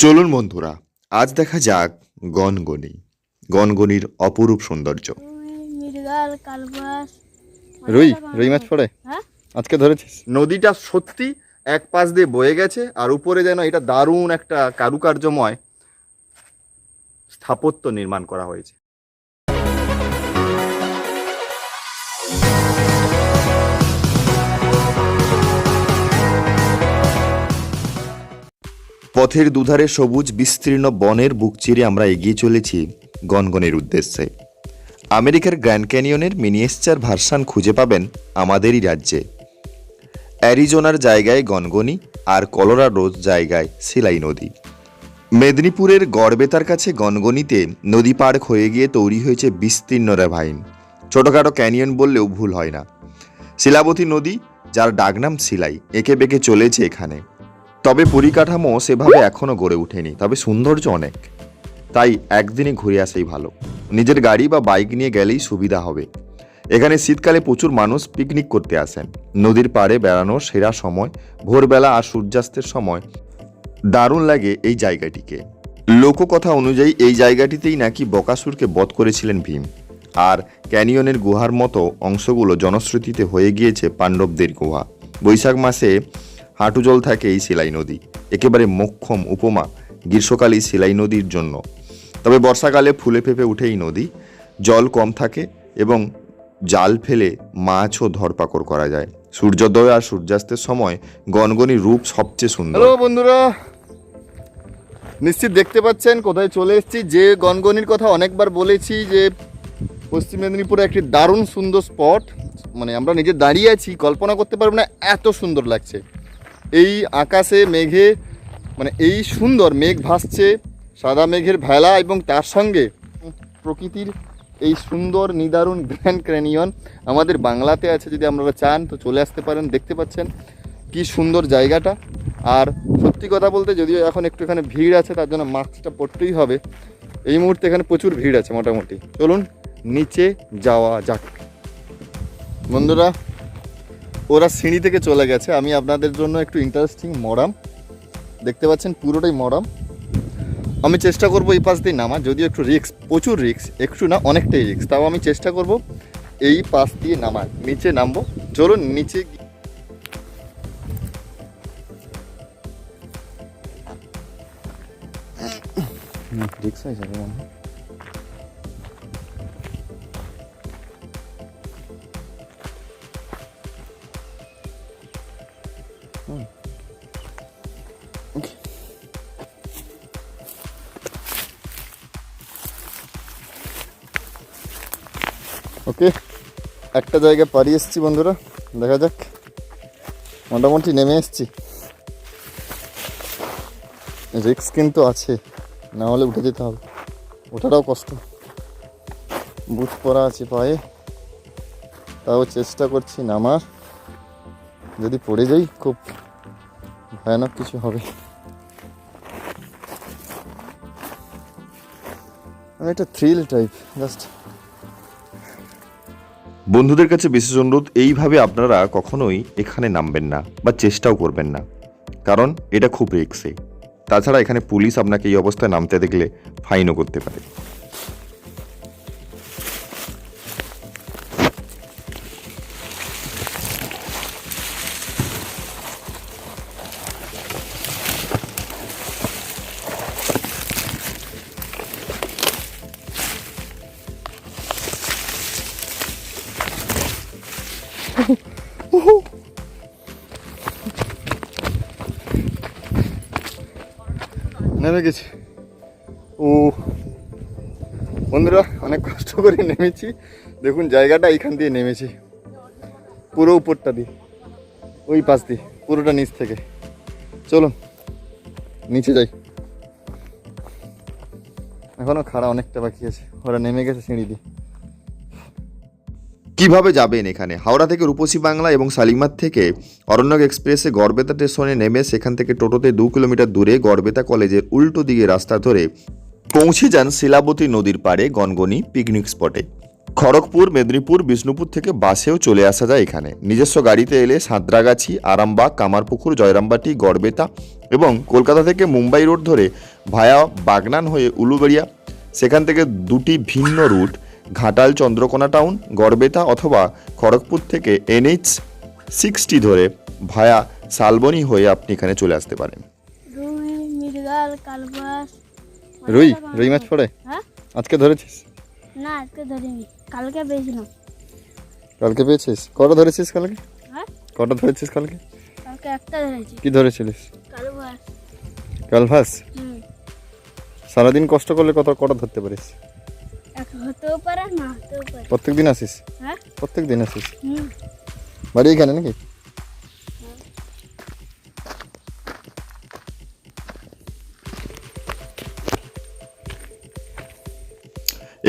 চলুন বন্ধুরা আজ দেখা যাক গনগনি গনগনির অপরূপ সৌন্দর্য। রুই রুই মাছ পড়ে? হ্যাঁ? আজকে ধরেছিস? নদীটা সত্যি এক পাশ দিয়ে বয়ে গেছে আর উপরে যেন এটা দারুণ একটা কারুকার্যময় স্থাপত্য নির্মাণ করা হয়েছে। পথের দুধারে সবুজ, বিস্তীর্ণ বনের বুক চিরে আমরা এগিয়ে চলেছি গনগনের উদ্দেশ্যে। আমেরিকার গ্র্যান্ড ক্যানিয়নের মিনিয়েশ্চার ভার্সান খুঁজে পাবেন আমাদেরই রাজ্যে। অ্যারিজোনার জায়গায় গনগনি আর কলোরাডোর জায়গায় সিলাই নদী। মেদিনীপুরের গড়বেতার কাছে গনগনিতে নদী পার হয়ে গিয়ে তৈরি হয়েছে বিস্তীর্ণ রেভাইন। ছোটখাটো ক্যানিয়ন বললেও ভুল হয় না। শিলাবতী নদী, যার ডাকনাম সিলাই, এঁকে বেঁকে চলেছে এখানে। তবে পরিকাঠামো সেভাবে এখনও গড়ে ওঠেনি, তবে সৌন্দর্য অনেক। তাই একদিনে ঘুরে আসাই ভালো। নিজের গাড়ি বা বাইক নিয়ে গেলেই সুবিধা হবে। এখানে শীতকালে প্রচুর মানুষ পিকনিক করতে আসেন। নদীর পাড়ে বেড়ানোর সেরা সময়, ভোরবেলা আর সূর্যাস্তের সময়। দারুণ লাগে এই জায়গাটিকে। লোককথা অনুযায়ী এই জায়গাটিতেই নাকি বকাসুরকে বধ করেছিলেন ভীম। আর ক্যানিয়নের গুহার মতো অংশগুলো জনশ্রুতিতে হয়ে গিয়েছে পাণ্ডবদের গুহা। বৈশাখ মাসে হাঁটু জল থাকে এই সেলাই নদী। একেবারে মোক্ষম উপমা গ্রীষ্মকালে এই সেলাই নদীর জন্য। তবে বর্ষাকালে ফুলে ফেপে উঠে এই নদী। জল কম থাকে এবং জাল ফেলে মাছও ধরপাকড় করা যায়। সূর্যোদয় আর সূর্যাস্তের সময় গনগনি রূপ সবচেয়ে সুন্দর। হ্যালো বন্ধুরা, নিশ্চিত দেখতে পাচ্ছেন, কোথায় চলে এসেছি? যে গনগনির কথা অনেকবার বলেছি যে পশ্চিম মেদিনীপুরে একটি দারুণ সুন্দর স্পট। মানে আমরা নিজে দাঁড়িয়ে আছি, কল্পনা করতে পারব না, এত সুন্দর লাগছে। এই আকাশে মেঘে মানে এই সুন্দর মেঘ ভাসছে, সাদা মেঘের ভেলা এবং তার সঙ্গে প্রকৃতির এই সুন্দর নিদারুণ গ্র্যান্ড ক্র্যানিয়ন আমাদের বাংলাতে আছে, যদি আপনারা চান তো চলে আসতে পারেন, দেখতে পাচ্ছেন কি সুন্দর জায়গাটা। আর সত্যি কথা বলতে যদিও এখন একটু এখানে ভিড় আছে, তার জন্য মাস্কটা পরতেই হবে। এই মুহূর্তে এখানে প্রচুর ভিড় আছে মোটামুটি। চলুন, নিচে যাওয়া যাক। বন্ধুরা ওরা সিঁড়ি থেকে চলে গেছে। আমি আপনাদের জন্য একটু ইন্টারেস্টিং মরাম। দেখতে পাচ্ছেন, পুরোটাই মরাম। আমি চেষ্টা করব এই পাশ দিয়ে নামা যদিও একটু রিক্স প্রচুর রিক্স একটু না, অনেকটাই রিক্স তাও আমি চেষ্টা করব এই পাশ দিয়ে নামার, নিচে নামবো। চলুন, নিচে রিক্স হয়ে যাবে। ওকে একটা জায়গায় পাড়ি এসেছি বন্ধুরা, দেখা যাক। মোটামুটি নেমে এসেছি। রিক্স কিন্তু আছে, না হলে উঠে যেতে হবে। ওঠাটাও কষ্ট। বুট পরা আছে পায়ে। তাও চেষ্টা করছি নামার। যদি পড়ে যাই, খুব ভয়ানক কিছু হবে। আমি একটা থ্রিল টাইপ জাস্ট বন্ধুদের কাছে বিশেষ অনুরোধ, এইভাবে আপনারা কখনোই এখানে নামবেন না বা চেষ্টাও করবেন না। কারণ এটা খুব রিক্সে তাছাড়া এখানে পুলিশ আপনাকে এই অবস্থায় নামতে দেখলে ফাইনও করতে পারে। নেমে গেছি। ও। বন্ধুরা, অনেক কষ্ট করে নেমেছি। দেখুন, জায়গাটা এইখান দিয়ে নেমেছি। পুরো উপরটা দিয়ে। ওই পাশ দিয়ে, পুরোটা নিচ থেকে। চলুন, নিচে যাই। এখনও খাড়া অনেকটা বাকি আছে। ওরা নেমে গেছে সিঁড়ি দিয়ে। কীভাবে যাবেন এখানে? হাওড়া থেকে রূপসী বাংলা এবং শালিমার থেকে অরণ্যক এক্সপ্রেসে গড়বেতা স্টেশনে নেমে সেখান থেকে টোটোতে দু কিলোমিটার দূরে গড়বেতা কলেজের উল্টো দিকে রাস্তা ধরে পৌঁছে যান শিলাবতী নদীর পাড়ে গনগনি পিকনিক স্পটে খড়গপুর, মেদিনীপুর, বিষ্ণুপুর থেকে বাসেও চলে আসা যায় এখানে। নিজস্ব গাড়িতে এলে সাঁতরাগাছি, আরামবাগ, কামারপুকুর, জয়রামবাটি, গড়বেতা এবং কলকাতা থেকে মুম্বাই রোড ধরে ভায়া বাগনান হয়ে উলুবেড়িয়া। সেখান থেকে দুটি ভিন্ন রুট। ঘাটাল চন্দ্রকোনা টাউন গড়বেতা অথবা খড়গপুর থেকে এনএইচ সিক্সটি ধরে ভায়া শালবনি হয়ে আপনি এখানে চলে আসতে পারেন। রুই রুই রুই মাছ পড়ে? হ্যাঁ? আজকে ধরেছিস? না আজকে ধরিনি। কালকে পেয়েছিলাম। কালকে পেয়েছিস? কটা ধরেছিস কালকে? হ্যাঁ? কটা ধরেছিস কালকে? কালকে একটা ধরেছি। কি ধরেছিলিস? কালবাস। কালভাস? সারাদিন কষ্ট করলে কত কটা ধরতে পারিস? প্রত্যেক দিন আসিস? হ্যাঁ? প্রত্যেক দিন আসিস বাড়ি এখানে নাকি?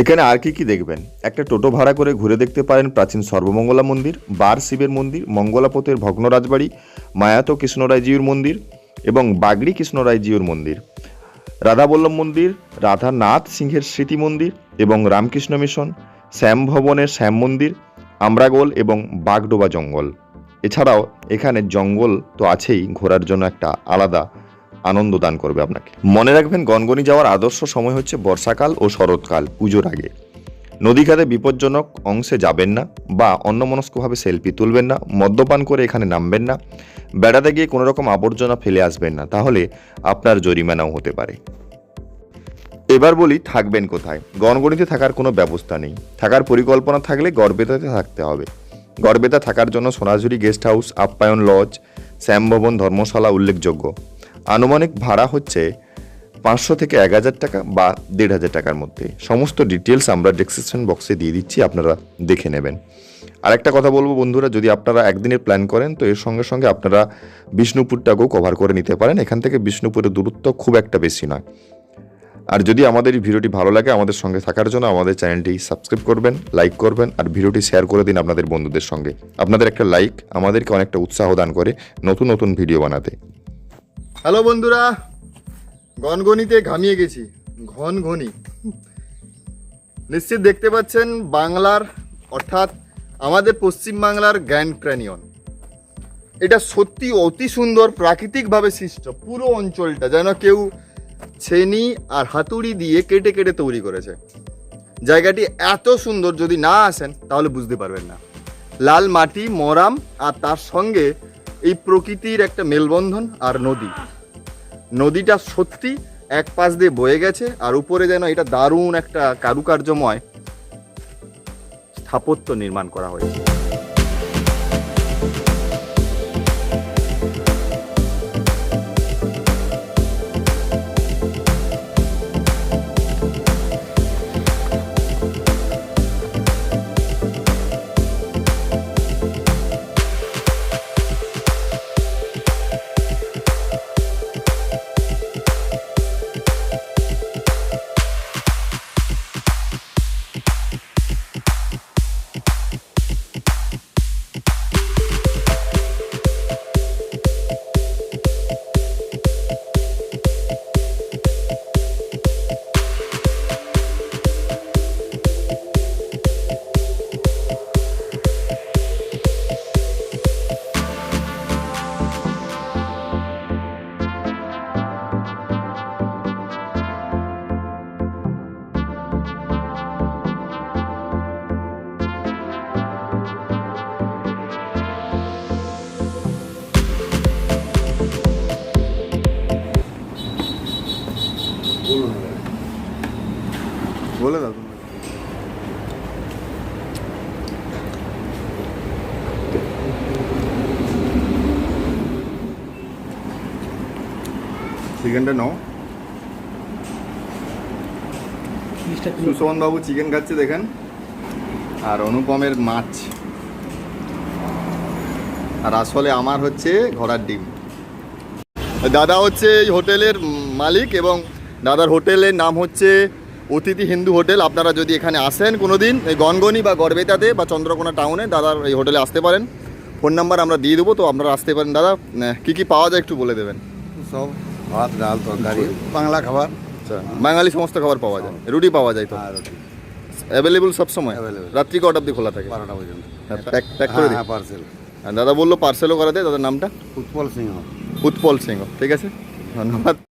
এখানে আর কি কি দেখবেন? একটা টোটো ভাড়া করে ঘুরে দেখতে পারেন প্রাচীন সর্বমঙ্গলা মন্দির বার শিবের মন্দির মঙ্গলাপথের ভগ্ন রাজবাড়ি মায়াত কৃষ্ণরায়জিউর মন্দির এবং বাগড়ি কৃষ্ণরায়জিউর মন্দির। রাধাবল্লভ মন্দির, রাধানাথ সিংহের স্মৃতি মন্দির এবং রামকৃষ্ণ মিশন, শ্যাম ভবনের শ্যাম মন্দির, আমরাগোল এবং বাগডোবা জঙ্গল। এছাড়াও এখানে জঙ্গল তো আছেই, ঘোরার জন্য একটা আলাদা আনন্দ দান করবে আপনাকে। মনে রাখবেন, গনগনি যাওয়ার আদর্শ সময় হচ্ছে বর্ষাকাল ও শরৎকাল, পুজোর আগে। নদীখাতে বিপজ্জনক অংশে যাবেন না বা অন্যমনস্কভাবে সেলফি তুলবেন না, মদ্যপান করে এখানে নামবেন না, বেড়াতে গিয়ে কোনো রকম আবর্জনা ফেলে আসবেন না, তাহলে আপনার জরিমানাও হতে পারে। এবার বলি থাকবেন কোথায়? গণগণিতে থাকার কোনো ব্যবস্থা নেই। থাকার পরিকল্পনা থাকলে গড়বেতাতে থাকতে হবে। গড়বেতা থাকার জন্য Sonajhuri guest house, Apyayan lodge, Shyambhavan Dharmashala উল্লেখযোগ্য। আনুমানিক ভাড়া হচ্ছে পাঁচশো থেকে এক হাজার টাকা বা দেড় হাজার টাকার মধ্যে। সমস্ত ডিটেলস আমরা ডেসক্রিপশন বক্সে দিয়ে দিচ্ছি, আপনারা দেখে নেবেন। আর একটা কথা বলব বন্ধুরা, যদি আপনারা একদিনের প্ল্যান করেন, তো এর সঙ্গে সঙ্গে আপনারা বিষ্ণুপুরটাকেও কভার করে নিতে পারেন। এখান থেকে বিষ্ণুপুরের দূরত্ব খুব একটা বেশি নয়। আর যদি আমাদের এই ভিডিওটি ভালো লাগে, আমাদের সঙ্গে থাকার জন্য আমাদের চ্যানেলটি সাবস্ক্রাইব করবেন লাইক করবেন, আর ভিডিওটি শেয়ার করে দিন আপনাদের বন্ধুদের সঙ্গে। আপনাদের একটা লাইক আমাদেরকে অনেকটা উৎসাহ দান করে নতুন নতুন ভিডিও বানাতে। হ্যালো বন্ধুরা! গনগনিতে ঘামিয়ে গেছি। ঘন ঘনি নিশ্চিত দেখতে পাচ্ছেন বাংলার, অর্থাৎ আমাদের পশ্চিম বাংলার গ্র্যান্ড ক্র্যানিয়ন। এটা সত্যি অতি সুন্দর প্রাকৃতিকভাবে সৃষ্ট পুরো অঞ্চলটা যেন কেউ ছেনি আর হাতুড়ি দিয়ে কেটে কেটে তৈরি করেছে। জায়গাটি এত সুন্দর যদি না আসেন, তাহলে বুঝতে পারবেন না। লাল মাটি, মরাম আর তার সঙ্গে এই প্রকৃতির একটা মেলবন্ধন আর নদী। নদীটা সত্যি এক পাশ দিয়ে বয়ে গেছে আর উপরে যেন এটা দারুণ একটা কারুকার্যময় স্থাপত্য নির্মাণ করা হয়েছে। চিকেনটা নাও। সুশোভন বাবু চিকেন খাচ্ছে দেখেন। আর অনুপমের মাছ। আর আসলে আমার হচ্ছে ঘোড়ার ডিম। দাদা হচ্ছে এই হোটেলের মালিক এবং দাদার হোটেলের নাম হচ্ছে অতিথি হিন্দু হোটেল। আপনারা যদি এখানে আসেন কোনো দিন এই গনগনি বা গড়বেতাতে বা চন্দ্রকোনা টাউনে দাদার এই হোটেলে আসতে পারেন। ফোন নাম্বার আমরা দিয়ে দেবো তো আপনারা আসতে পারেন। দাদা কী কী পাওয়া যায় একটু বলে দেবেন? সব ভাত ডাল তরকারি বাংলা খাবার। আচ্ছা। বাঙালি সমস্ত খাবার পাওয়া যায়। রুটি পাওয়া যায় তো? অ্যাভেলেবল সব সময়। রাত্রি কটা অবধি খোলা থাকে? বারোটা পর্যন্ত। প্যাক প্যাক করে দিই। হ্যাঁ পার্সেল আর দাদা বলল পার্সেলও করা দেয় দাদার নামটা? উৎপল সিংহ। উৎপল সিংহ। ঠিক আছে? ধন্যবাদ।